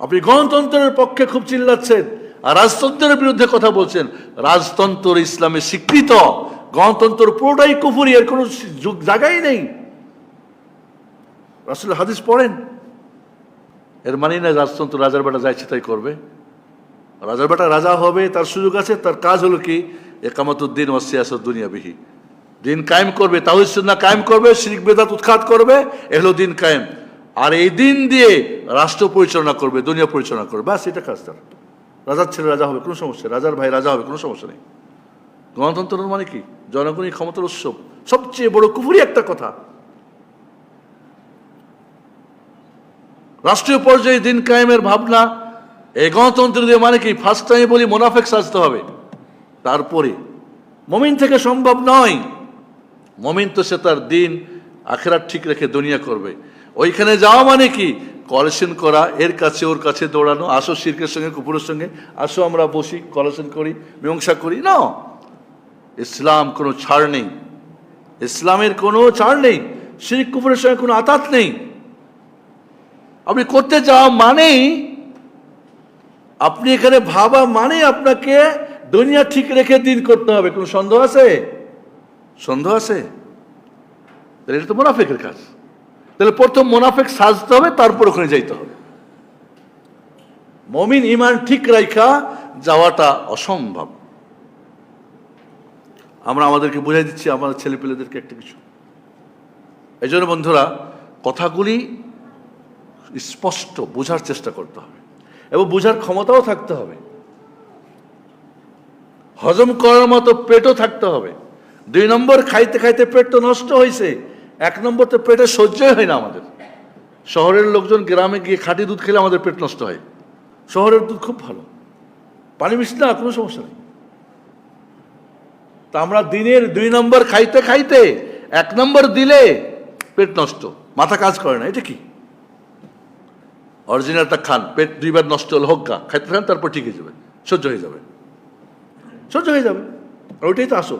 আপনি গণতন্ত্রের পক্ষে খুব চিল্লাচ্ছেন আর রাজতন্ত্রের বিরুদ্ধে কথা বলছেন। রাজতন্ত্র ইসলামে স্বীকৃত। গণতন্ত্র পুরোটাই কুফুরি, এর কোনো যুগ- জায়গাই নেই। রাসুল হাদিস পড়েন। এর মানে না রাজতন্ত্র রাজার বেটা যাইছে তাই করবে? রাজার বেটা রাজা হবে, তার সুযোগ আছে, তার কাজ হলো কি? একামতুদ্দিন ও সিয়াসত দুনিয়াবিহি দিন কায়েম করবে তাহিদ সুন্নাহ কায়েম করবে, শিরিক বেদাত উৎখাত করবে, এহলো দিন কায়েম। আর এই দিন দিয়ে রাষ্ট্র পরিচালনা করবে, দুনিয়া পরিচালনা করবে ব্যাস এটা কাজ তার রাজার ছেলে রাজা হবে, কোনো সমস্যা রাজার ভাই রাজা হবে, কোনো সমস্যা নেই। গণতন্ত্র মানে কি? জনগণই ক্ষমতার উৎসব। সবচেয়ে বড় কুফুরি একটা কথা। রাষ্ট্রীয় পর্যায়ে দিন কায়েমের ভাবনা, এই গণতন্ত্র দিয়ে মানে কি? ফার্স্ট টাইম বলি মোনাফেক সাজতে হবে। তারপরে, মমিন থেকে সম্ভব নয়। মমিন তো সে তার দিন, আখেরাত ঠিক রেখে দুনিয়া করবে। ওইখানে যাওয়া মানে কি? কলেশন করা, এর কাছে ওর কাছে দৌড়ানো, আসো শির্কের সঙ্গে কুপুরের সঙ্গে, আসো আমরা বসি কলেশন করি, মীমাংসা করি। না! ইসলাম কোনো ছাড় নেই। ইসলামের কোনো ছাড় নেই। শিরিক কুপুরের সঙ্গে কোনো আতাত নেই। আপনি করতে যাওয়া মানেই, আপনি এখানে ভাবা মানে আপনাকে দুনিয়া ঠিক রেখে দিন করতে হবে। কোনো সন্দেহ আছে? সন্দেহ আছে? এটা তো মোনাফেকের কাজ। তাহলে প্রথম মোনাফেক সাজতে হবে, তারপর ওখানে যাইতে হবে। মমিন ইমান ঠিক রাইখা যাওয়াটা অসম্ভব। আমরা আমাদেরকে বুঝাই দিচ্ছি আমাদের ছেলেপেলেদেরকে একটা কিছু। এই জন্য বন্ধুরা, কথাগুলি স্পষ্ট, বোঝার চেষ্টা করতে হবে এবং বোঝার ক্ষমতাও থাকতে হবে। হজম করার মতো পেটও থাকতে হবে। দুই নম্বর, খাইতে খাইতে পেট তো নষ্ট হয়েছে এক নম্বর তো পেটে সহ্যই হয় না আমাদের। শহরের লোকজন গ্রামে গিয়ে খাঁটি দুধ খেলে আমাদের পেট নষ্ট হয়। শহরের দুধ খুব ভালো। পানি মিশতে না, কোনো সমস্যা নেই। তা আমরা দিনের দুই নম্বর খাইতে খাইতে, এক নম্বর দিলে পেট নষ্ট। মাথা কাজ করে না, এটা কি? অরিজিনালটা খান, পেট দুইবার নষ্ট হলে হোক গা, খাইতে খান, তারপর ঠিক হয়ে যাবে, সহ্য হয়ে যাবে। সহ্য হয়ে যাবে ওইটাই তো আসো